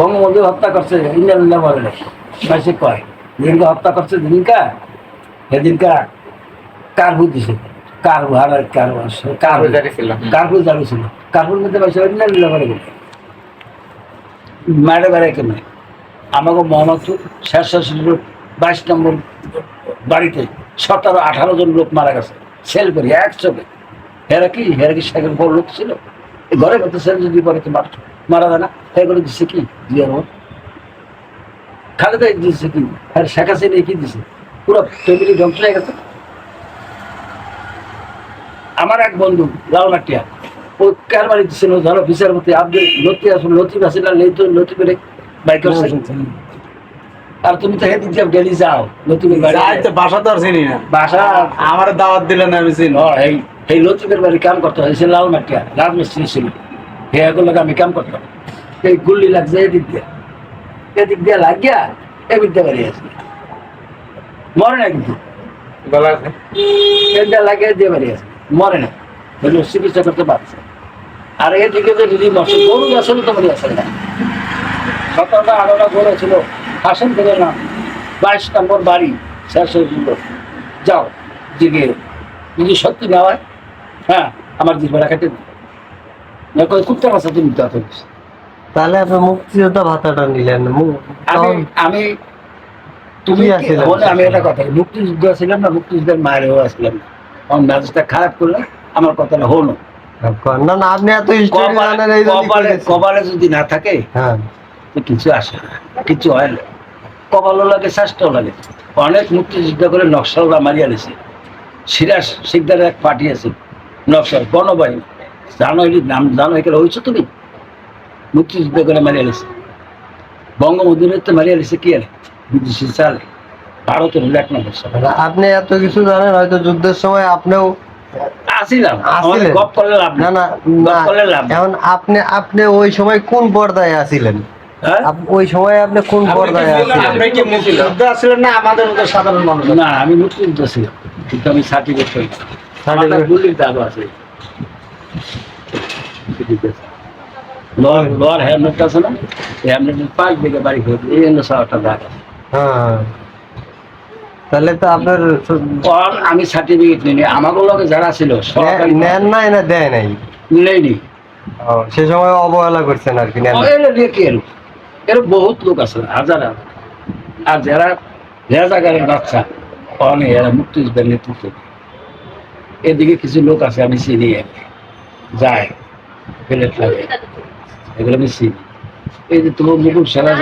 বঙ্গবন্ধু হত্যা করছে ইন্ডিয়া বলে মাসে কয়? যেদিনকে হত্যা করছে যেদিনকা সেদিনকা দিছে? কার্বু আর কার্বু কার্বু জারি ছিল। কার্বু জারি ছিল কার্বুর মধ্যে পয়সা ইন্ডিয়া বলে গেল মারে বেড়ে কেন আমাকে শেরশাহ রোড বাইশ নম্বর বাড়িতে সতেরো আঠারো জন লোক মারা গেছে। সেল করি একসঙ্গে। হেরা কি? হেরা কি সেকেন্ড লোক ছিল? ঘরে কত সেল যদি পরে তো মার মারা যায় না? এগুলো দিচ্ছে কি? জিয়ার মত খালেদা দিচ্ছে কি? আর শেখ হাসিনা কি দিছে? পুরো ফ্যামিলি ধ্বংস হয়ে গেছে। আমার এক বন্ধু লালমাটিয়া ও কারবারি দিছিল ধরো বিচার মধ্যে আপনি নথি আসুন নথি আসিল লেতো নথি করে বাইক আর তুমি তো হেদিক যাও ডেলি যাও। তো বাসা তো আর চিনি না। বাসা আমার দাওয়াত দিলেন আমি চিনি। এই এই লতিফের বাড়ি কাম করতে হয় সে লাল মাটিয়া রাজমিস্ত্রি ছিল। হে এগুলো আমি কাম করতাম। এই গুল্লি লাগছে এদিক দিয়ে। এদিক দিয়ে লাগিয়া এদিক দিয়ে বাড়ি আছে। মরে না কিন্তু। গলা আছে। দিয়ে লাগিয়ে দিয়ে বাড়ি আছে। মরে না। চিকিৎসা করতে পারছে। আর এদিকে যে যদি মশে গরু আসলে তো বাড়ি আছে না। সতেরোটা আঠারোটা গরু ছিল। হাসেন থেকে না বাইশ নম্বর বাড়ি শেষ হয়ে যাও দিকে। যদি সত্যি না হয় হ্যাঁ আমার জিভে রাখাতে কুত্তা আছে তুমি তো তাহলে আপনি মুক্তিযোদ্ধা ভাতাটা নিলেন আমি আমি তুমি? বলে আমি একটা কথা মুক্তিযুদ্ধ ছিলাম না মুক্তিযুদ্ধের মায়েরও আসলাম না। আমার মেজাজটা খারাপ করলে আমার কথাটা হলো। না না আপনি এত কপালে কপালে যদি না থাকে হ্যাঁ। কিছু আসে না কিছু হয় না। কপালও লাগে শ্বাসটাও লাগে। অনেক মুক্তিযুদ্ধ করে নকশালরা মারিয়া নিছে। সিরাজ শিকদারের এক পার্টি আছে নকশাল জানো এটি নাম জানো এখানে হয়েছো তুমি? মুক্তিযুদ্ধ করে মারিয়া নিছে বঙ্গবন্ধুরের তো মারিয়া নিছে কি আরে? বিদেশি চালে। ভারতের হলো এক নম্বর আপনি এত কিছু জানেন হয়তো যুদ্ধের সময় আপনিও আসিলাম। গপ করলে লাভ না না করলে লাভ এখন আপনি আপনি ওই সময় কোন পর্দায় আছিলেন হ্যাঁ? ওই সময় আপনি কোন পর্দায় আছিলেন না আমাদের সাধারণ মানুষ। না আমি মুক্তিযুদ্ধ ছিলাম। কিন্তু আমি সার্টিফিকেট Certificate? আমার আছে। লোয়ার লোয়ার হ্যামলেট আছে না? এই পাঁচ দিকে বাড়ি করে এই জন্য সারাটা দাগ আছে হ্যাঁ। তাহলে তো আপনার আমি সার্টিফিকেট নিই আমার লগে যারা ছিল সরকারি নেন নাই না দেয় নাই? নেইনি। সে সময় অবহেলা করছেন আর কি। এর বহুত লোক আছে হাজার হাজার। আর যারা রেজাগারের বাচ্চা অনেক এরা মুক্তিযুদ্ধের নেতৃত্ব। এদিকে কিছু লোক আছে, আমি চিনি যায় এগুলো আমি চিনি। এই যে তোমার মুকুল সেরা